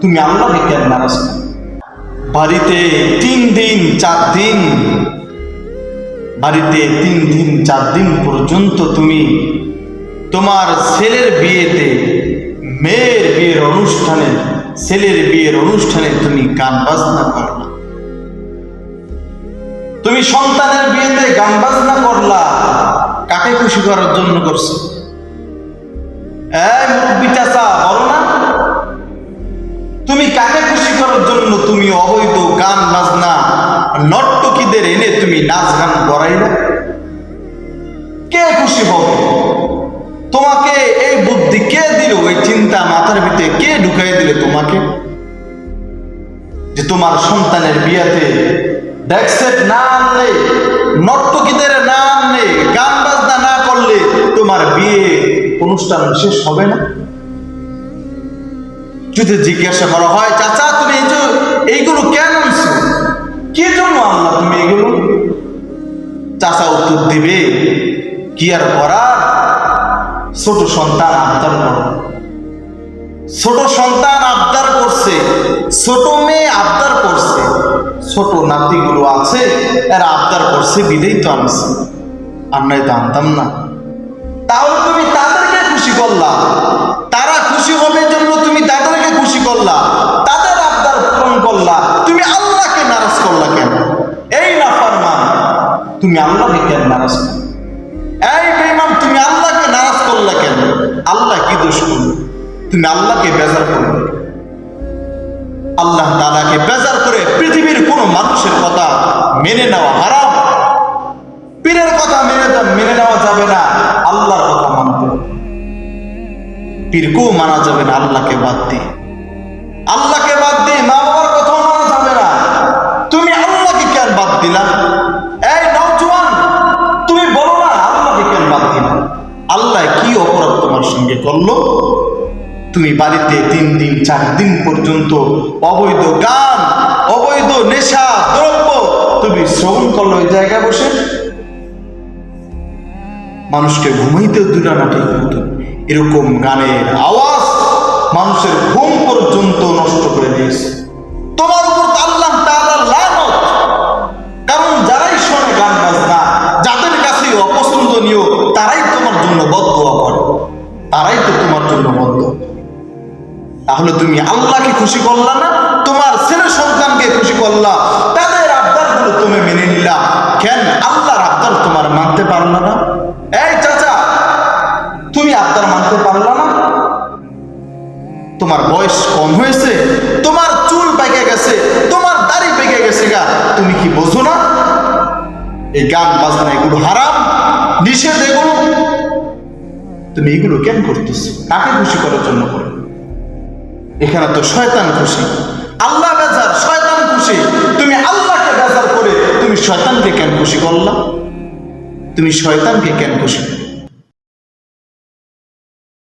তুমি আল্লাহকে কেন নারাজ? বাড়িতে তিন দিন, চার দিন, বাড়িতে তিন দিন, চার দিন পর্যন্ত তুমি তোমার ছেলের বিয়েতে, মেয়ের বিয়ের অনুষ্ঠানে, ছেলের বিয়ের অনুষ্ঠানে তুমি গান বাজনা করলা তুমি সন্তানের বিয়েতে গান বাজনা করলা, কাকে খুশি করার জন্য করছ নর্তকীদের এনে তুমি নাচ গান করাইলে কে খুশি হবে? তোমাকে এই বুদ্ধি কে দিল? ওই চিন্তা মাথার ভিতরে কে ঢুকাই দিলে তোমাকে? যে তোমার সন্তানের বিয়েতে ডেক্সেট না আনলে, নর্তকীদের না আনলে, গান বাজনা না করলে তোমার বিয়ে অনুষ্ঠান শেষ হবে না? যদি জিজ্ঞাসা করা হয়, চাচা তুমি এগুলো চাচা উত্তর দিবে, কি আর করার ছোট সন্তান আবদার করো। ছোট সন্তান আবদার করছে, ছোট মেয়ে আবদার করছে, ছোট নাতিগুলো আছে, এরা আবদার করছে, বিদেই তো আনছে। আর নাই তো আনতাম না। তাহলে তুমি তাদেরকে খুশি করলা তারা খুশি হবে জন্য তুমি তাদেরকে খুশি করলা তাদের আবদার পূরণ করলা তুমি আল্লাহকে নারাজ করলা কেন এই না ফরমান তুমি আল্লাহকে কেন নারাজ করলা এই বেঈমান, তুমি আল্লাহকে নারাজ করলা কেন? আল্লাহ কি দোষ করল? তুমি আল্লাহকে বেজার করলে আল্লাহ তাআলাকে বেজার করে পৃথিবীর কোনো মানুষের কথা মেনে নেওয়া হারাম। পীরের কথা মেনে মেনে নেওয়া যাবে না, আল্লাহর কথা মানতে। পীরকেও মানা যাবে না আল্লাহকে বাদ দিয়ে? আল্লাহকে বাদ দিয়ে মা বাবার কথাও মানা যাবে না। তুমি আল্লাহকে কেন বাদ দিলা? তুমি বাড়িতে তিন দিন, চার দিন পর্যন্ত অবৈধ গান, অবৈধ নেশা, দ্রব্য তুমি শ্রবণ করল ওই জায়গায় বসে। মানুষকে ঘুমাইতে দুটা মতো এরকম গানের আওয়াজ মানুষের ঘুম পর্যন্ত নষ্ট করে দিয়েছে। তোমার উপর আল্লাহ তাআলার লানত। কারণ যারাই শোনে গান বাজনা, যাদের কাছে অপছন্দনীয়, তারাই তোমার জন্য বদদোয়া করে। তারাই তো তোমার জন্য বদ্ধ তাহলে তুমি আল্লাহকে খুশি করলা না? তোমার ছেলে সন্তানকে খুশি করলা? তাদের আবদারগুলো তুমি মেনে নিলা। কেন? আল্লাহর আবদার তোমার মানতে পারলা না। এই চাচা, তুমি আবদার মানতে পারলা না? তোমার বয়স কম হয়েছে, তোমার চুল পেকে গেছে, তোমার দাড়ি পেকে গেছে গা, তুমি কি বোঝো না? এই গান বাজনা এগুলো হারাম, নিষেধ এগুলো। তুমি এগুলো কেন করতেছো? তাকে খুশি করার জন্য করো? এখানে তো শয়তান খুশি। আল্লাহ বেজার, শয়তান খুশি। তুমি আল্লাহকে বেজার করে তুমি শয়তানকে কেন খুশি করলা? তুমি শয়তানকে কেন খুশি?